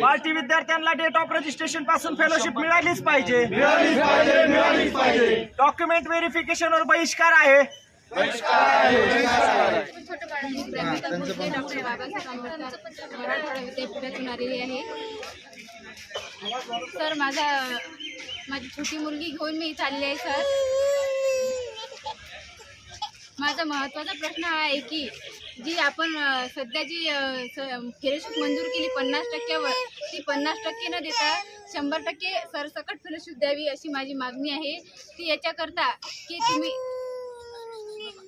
बालटी विद्यार्थ्यांना date of रजिस्ट्रेशनपासून fellowship मिळालीच पाहिजे. मिळालीच पाहिजे मिळालीच पाहिजे. डॉक्युमेंट व्हेरिफिकेशन वर बहिष्कार आहे. छोटं बाळाची प्रायव्हेट बोलते डॉक्टर बाबासाहेब आंबेडकर मराठवाडा विद्यापीठातून आलेली आहे. सर माझा माझी छोटी मुलगी घेऊन मी चालली आहे सर. माझा महत्त्वाचा प्रश्न हा आहे की जी आपण सध्या जी फेलोशिप मंजूर केली पन्नास टक्क्यावर ती पन्नास टक्के न देता शंभर टक्के सरसकट फेलोशिप द्यावी अशी माझी मागणी आहे. ती याच्याकरता की तुम्ही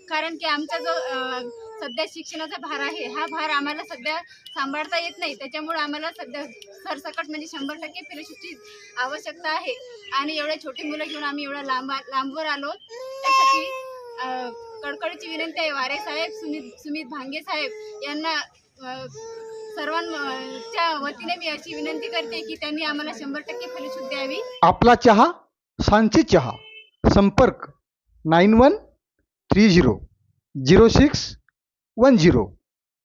कारण की आमचा जो सध्या शिक्षणाचा भार आहे हा भार आम्हाला सध्या सांभाळता येत नाही. त्याच्यामुळे आम्हाला सध्या सरसकट म्हणजे शंभर टक्के फेलोशिपची आवश्यकता आहे. आणि एवढे छोटी मुलं घेऊन आम्ही एवढ्या लांब लांबवर आलो. त्यासाठी कडकडीची विनंती आहे. वारे साहेब सुमित सुमित भांगे साहेब यांना सर्वांच्या वतीने मी अशी विनंती करते की त्यांनी आम्हाला शंभर टक्के फेलोशिप द्यावी. आपला चहा सांची चहा संपर्क nine one three zero zero six one zero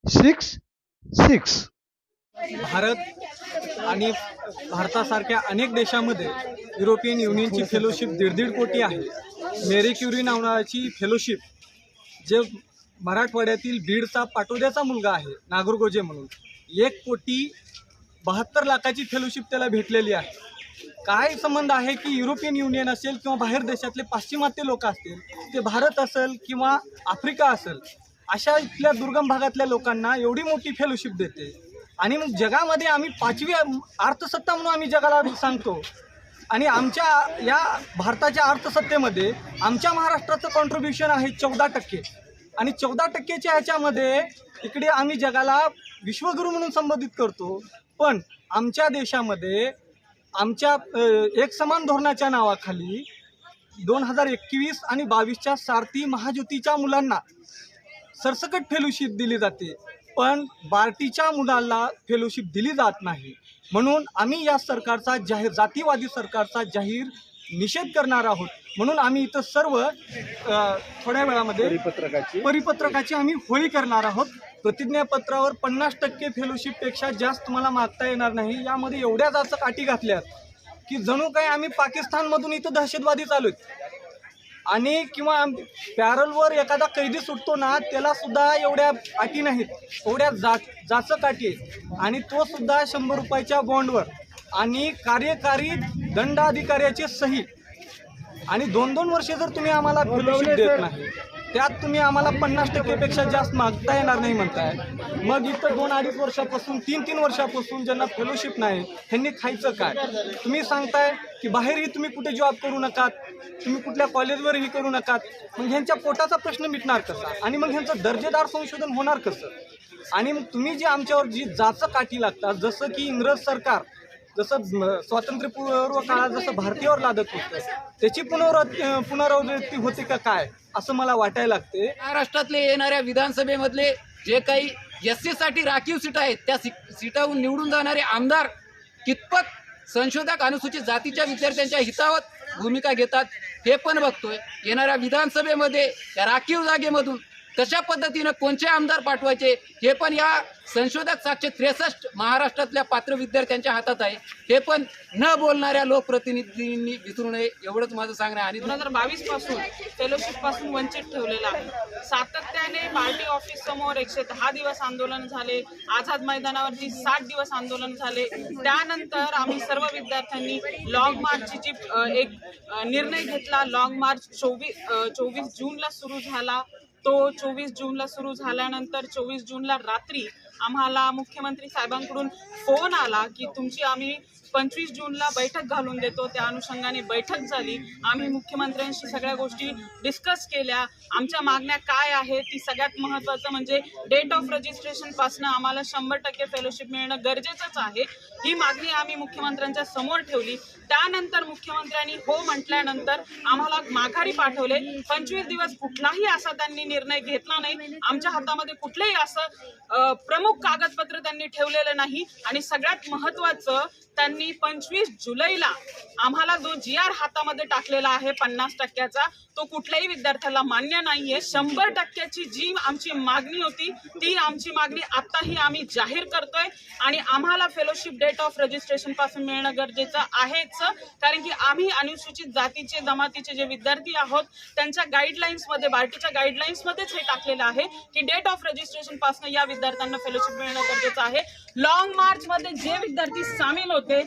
six six. Bharat आणि भारतासारख्या अनेक देशामध्ये युरोपियन युनियनची फेलोशिप दीड दीड कोटी आहे. मेरी क्युरी नावाची फेलोशिप जे मराठवाड्यातील बीडचा पाटोद्याचा मुलगा आहे नागरगोजे म्हणून एक कोटी बहात्तर लाखाची फेलोशिप त्याला भेटलेली आहे. काय संबंध आहे की युरोपियन युनियन असेल किंवा बाहेर देशातले पाश्चिमात्य लोक असतील ते भारत असेल किंवा आफ्रिका असेल अशा इथल्या दुर्गम भागातल्या लोकांना एवढी मोठी फेलोशिप देते. आणि मग जगामध्ये आम्ही पाचवी अर्थसत्ता म्हणून आम्ही जगाला सांगतो आणि आमच्या या भारताच्या अर्थसत्तेमध्ये आमच्या महाराष्ट्राचं कॉन्ट्रीब्युशन आहे चौदा टक्के. आणि चौदा टक्केच्या ह्याच्यामध्ये इकडे आम्ही जगाला विश्वगुरू म्हणून संबोधित करतो. पण आमच्या देशामध्ये आमच्या एकसमान एक समान धोरणाच्या नावाखाली दोन हजार एकवीस आणि बावीसच्या सारथी महाज्योतीच्या मुलांना सरसकट फेलोशिप दिली जाते. पण बार्टीच्या मुलांना फेलोशिप दिली जात नाही. म्हणून आम्ही या सरकारचा जाहीर जातीवादी सरकारचा जाहीर निषेध करणार आहोत. म्हणून आम्ही इथं सर्व थोड्या वेळामध्ये परिपत्रकाची परिपत्रकाची आम्ही होळी करणार आहोत. प्रतिज्ञापत्रावर पन्नास टक्के फेलोशिपपेक्षा जास्त मला मागता येणार नाही. यामध्ये एवढ्या जास्त काठी घातल्यात की जणू काही आम्ही पाकिस्तानमधून इथं दहशतवादी चालू आहेत. आणि किंवा पॅरलवर एखादा कैदी सुटतो ना त्याला सुद्धा एवढ्या अटी नाहीत. एवढ्या जा जास्त काठी आहेत. आणि तो सुद्धा शंभर रुपयाच्या बॉन्डवर आणि कार्यकारी दंडाधिकाऱ्याची सही. आणि दोन दोन वर्षे जर तुम्ही आम्हाला देत नाही त्यात तुम्ही आम्हाला पन्नास टक्केपेक्षा जास्त मागता येणार नाही म्हणताय. मग इथं दोन अडीच वर्षापासून तीन तीन वर्षापासून ज्यांना फेलोशिप नाही त्यांनी खायचं काय? तुम्ही सांगताय की बाहेरही तुम्ही कुठे जॉब करू नका तुम्ही कुठल्या कॉलेजवरही करू नका मग ह्यांच्या पोटाचा प्रश्न मिटणार कसा? आणि मग ह्यांचं दर्जेदार संशोधन होणार कसं? आणि मग तुम्ही जे आमच्यावर जी जाचं काठी लागतात जसं की इंग्रज सरकार जसं स्वातंत्र्यपूर्व काळात जसं भारतीयावर लादत होतं त्याची पुनरावृत्ती पुनरावृत्ती होते का काय असं मला वाटायला लागते. महाराष्ट्रातले येणाऱ्या विधानसभेमधले जे काही एससाठी राखीव सीट आहेत त्या सी- सीटाहून निवडून जाणारे आमदार कितपत संशोधक अनुसूचित जातीच्या विद्यार्थ्यांच्या हितावत भूमिका घेतात हे पण बघतोय. येणाऱ्या विधानसभेमध्ये त्या राखीव जागेमधून कशा पद्धतीनं कोणते आमदार पाठवायचे हे पण या संशोधक सातशे त्रेसष्ट महाराष्ट्रातल्या पात्र विद्यार्थ्यांच्या हातात आहे. हे पण न बोलणाऱ्या लोकप्रतिनिधींनी विसरू नये एवढंच माझं सांगणं आहे. आणि दोन हजार बावीसपासून फेलोशिपपासून वंचित ठेवलेला आहे. सातत्याने पार्टी ऑफिस समोर एकशे दहा दिवस आंदोलन झाले आझाद मैदानावरती साठ दिवस आंदोलन झाले. त्यानंतर आम्ही सर्व विद्यार्थ्यांनी लॉंग मार्चची जी एक निर्णय घेतला. लॉंग मार्च चोवीस चोवीस जूनला सुरू झाला. तो चोवीस जूनला सुरू झाल्यानंतर चोवीस जूनला रात्री आम्हाला मुख्यमंत्री साहेबांकडून फोन आला की तुमची आम्ही पंचवीस जूनला बैठक घालून देतो. त्या अनुषंगाने बैठक झाली. आम्ही मुख्यमंत्र्यांशी सगळ्या गोष्टी डिस्कस केल्या. आमच्या मागण्या काय आहेत ती सगळ्यात महत्त्वाचं म्हणजे डेट ऑफ रजिस्ट्रेशनपासून आम्हाला शंभर टक्के फेलोशिप मिळणं गरजेचंच आहे. ही मागणी आम्ही मुख्यमंत्र्यांच्या समोर ठेवली. त्यानंतर मुख्यमंत्र्यांनी हो म्हटल्यानंतर आम्हाला माघारी पाठवले. पंचवीस दिवस कुठलाही असा त्यांनी निर्णय घेतला नाही. आमच्या हातामध्ये कुठलेही असं प्रमुख प्रमुख कागदपत्र त्यांनी ठेवलेलं नाही. आणि सगळ्यात महत्वाचं त्यांनी पंचवीस जुलैला आम्हाला जो जी आर हातामध्ये टाकलेला आहे पन्नास टक्क्याचा तो कुठल्याही विद्यार्थ्याला मान्य नाहीये. शंभर टक्क्याची जी आमची मागणी होती ती आमची मागणी आताही आम्ही जाहीर करतोय. आणि आम्हाला फेलोशिप डेट ऑफ रजिस्ट्रेशनपासून मिळणं गरजेचं आहेच. कारण की आम्ही अनुसूचित जातीचे जमातीचे जे विद्यार्थी आहोत त्यांच्या गाईडलाईन्समध्ये बार्टीच्या गाईडलाईन्स मध्येच हे टाकलेलं आहे की डेट ऑफ रजिस्ट्रेशनपासून या विद्यार्थ्यांना फेलोशिप मिळणं गरजेचं आहे. लॉंग मार्च मध्ये जे विद्यार्थी सामील होते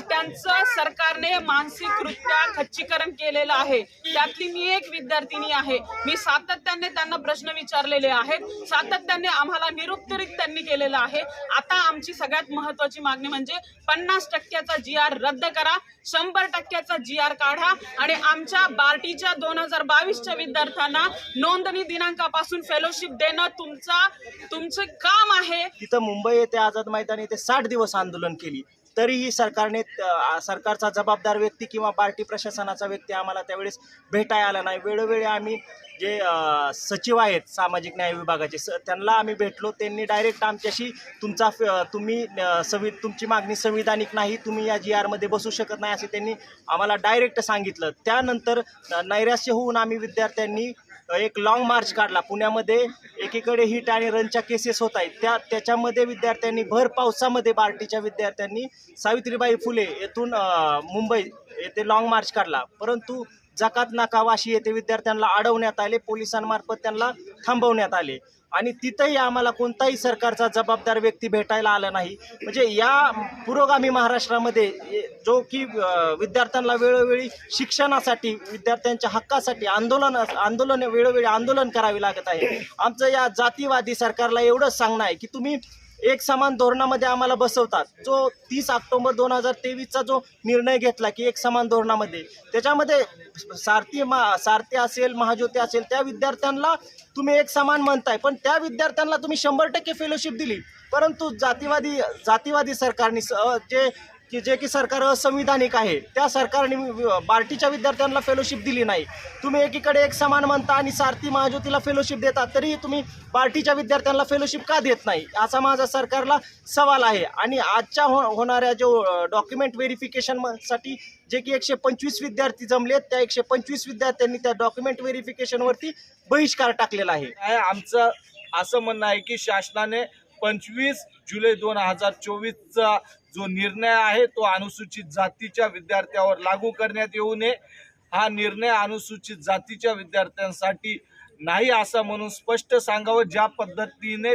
त्यांचं सरकारने मानसिकरित्या खच्चीकरण केलेलं आहे. त्यातली मी एक विद्यार्थिनी आहे. मी सातत्याने त्यांना प्रश्न विचारलेले आहेत. सातत्याने आम्हाला निरुत्तरित त्यांनी केलेलं आहे. आता आमची सगळ्यात महत्वाची मागणी म्हणजे पन्नास टक्क्याचा जी आर रद्द करा शंभर टक्क्याचा जी आर काढा आणि आमच्या बार्टीच्या दोन हजार बावीसच्या विद्यार्थ्यांना नोंदणी दिनांकापासून फेलोशिप देणं तुमचा तुमचं काम आहे. तिथं मुंबई येथे आझाद मैदान येथे साठ दिवस आंदोलन केली. तरीही सरकारने सरकारचा जबाबदार व्यक्ती किंवा पार्टी प्रशासनाचा व्यक्ती आम्हाला त्यावेळेस भेटाय आला नाही. वेळोवेळी आम्ही जे सचिव आहेत सामाजिक न्याय विभागाचे स त्यांना आम्ही भेटलो. त्यांनी डायरेक्ट आमच्याशी तुमचा फ- तुम्ही संवि तुमची मागणी संविधानिक नाही तुम्ही या जी आरमध्ये बसू शकत नाही असे त्यांनी आम्हाला डायरेक्ट सांगितलं. त्यानंतर नैराश्य होऊन आम्ही विद्यार्थ्यांनी एक लॉंग मार्च काढला. पुण्यामध्ये एकीकडे हिट आणि रनच्या केसेस होत आहेत. त्या त्याच्यामध्ये विद्यार्थ्यांनी भर पावसामध्ये बार्टीच्या विद्यार्थ्यांनी सावित्रीबाई फुले येथून मुंबई येथे लॉंग मार्च काढला. परंतु जकात नाकावाशी येथे विद्यार्थ्यांना अडवण्यात आले. पोलिसांमार्फत त्यांना थांबवण्यात आले. आणि तिथंही आम्हाला कोणताही सरकारचा जबाबदार व्यक्ती भेटायला आला नाही. म्हणजे या पुरोगामी महाराष्ट्रामध्ये जो की विद्यार्थ्यांना वेळोवेळी शिक्षणासाठी विद्यार्थ्यांच्या हक्कासाठी आंदोलन आंदोलन वेळोवेळी आंदोलन करावे लागत आहे. आमचं या जातीवादी सरकारला एवढंच सांगणं आहे की तुम्ही एक समान धोरणामध्ये आम्हाला बसवतात. जो तीस ऑक्टोबर दोन हजार तेवीसचा जो निर्णय घेतला की एक समान धोरणामध्ये. त्याच्यामध्ये सारथी मा सारथी असेल महाज्योती असेल त्या विद्यार्थ्यांना तुम्ही एक समान म्हणताय. पण त्या विद्यार्थ्यांना तुम्ही शंभर टक्के फेलोशिप दिली. परंतु जातीवादी जातीवादी सरकारने स- जे की जे की सरकार असंविधानिक आहे त्या सरकारने बार्टीच्या विद्यार्थ्यांना फेलोशिप दिली नाही. तुम्ही एकीकडे एक समान म्हणता आणि सारथी महाज्योतीला फेलोशिप देता तरीही तुम्ही बार्टीच्या विद्यार्थ्यांना फेलोशिप का देत नाही? असा माझा सरकारला सवाल आहे. आणि आजच्या हो होणाऱ्या जो डॉक्युमेंट व्हेरिफिकेशनसाठी जे की एकशे पंचवीस विद्यार्थी जमलेत त्या एकशे पंचवीस विद्यार्थ्यांनी त्या डॉक्युमेंट व्हेरिफिकेशनवरती बहिष्कार टाकलेला आहे. आमचं असं म्हणणं आहे की शासनाने पंचवीस जुलै दोन हजार चोवीसचा जो निर्णय आहे तो अनुसूचित जातीच्या विद्यार्थ्यावर लागू करण्यात येऊ नये. हा निर्णय अनुसूचित जातीच्या विद्यार्थ्यांसाठी नाही असं म्हणून स्पष्ट सांगावं. ज्या पद्धतीने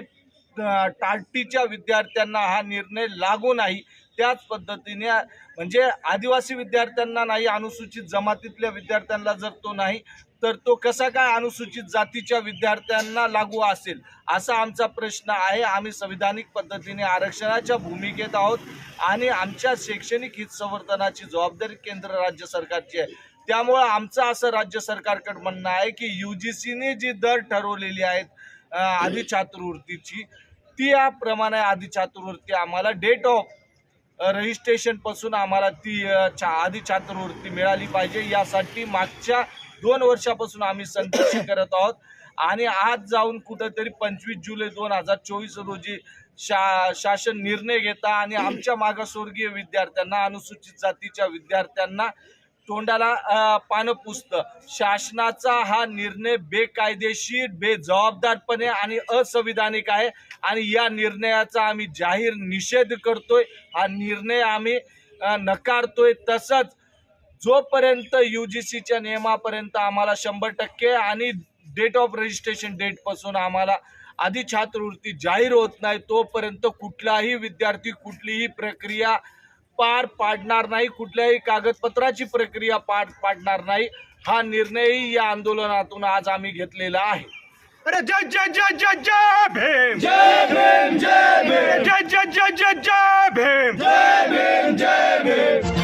टाटीच्या विद्यार्थ्यांना हा निर्णय लागू नाही त्याच पद्धतीने म्हणजे आदिवासी विद्यार्थ्यांना नाही अनुसूचित जमातीतल्या विद्यार्थ्यांना जर तो नाही तर तो कसा काय अनुसूचित जातीच्या विद्यार्थ्यांना लागू असेल असा आमचा प्रश्न आहे. आम्ही संविधानिक पद्धतीने आरक्षणाच्या भूमिकेत आहोत आणि आमच्या शैक्षणिक हितसंवर्धनाची जबाबदारी केंद्र राज्य सरकारची आहे. त्यामुळं आमचं असं राज्य सरकारकडे म्हणणं आहे की यू जी सीने जी दर ठरवलेली आहेत आधी छात्रवृत्तीची ती याप्रमाणे आधी छात्रवृत्ती आम्हाला डेट ऑफ रजिस्ट्रेशनपासून आम्हाला ती छा आधी छात्रवृत्ती मिळाली पाहिजे. यासाठी मागच्या दोन वर्षापासून आम्ही संघर्ष करत आहोत. आणि आज जाऊन कुठंतरी पंचवीस जुलै दोन हजार चोवीस रोजी शा शासन निर्णय घेता आणि आमच्या मागासवर्गीय विद्यार्थ्यांना अनुसूचित जातीच्या विद्यार्थ्यांना तोंडाला पानं पुसतं. शासनाचा हा निर्णय बेकायदेशीर बेजबाबदारपणे आणि असंविधानिक आहे. आणि या निर्णयाचा आम्ही जाहीर निषेध करतोय. हा निर्णय आम्ही नकारतोय. तसंच जोपर्यंत यू जी सीच्या नियमापर्यंत आम्हाला शंभर टक्के आणि डेट ऑफ रजिस्ट्रेशन डेटपासून आम्हाला आधी छात्रवृत्ती जाहीर होत नाही तोपर्यंत कुठलाही विद्यार्थी कुठलीही प्रक्रिया पार पाडणार नाही कुठल्याही कागदपत्राची प्रक्रिया पार पाडणार नाही. हा निर्णयही या आंदोलनातून आज आम्ही घेतलेला आहे. अरे जय जय जय जय जय भीम! जय भीम जय भीम! जय जय जय जय जय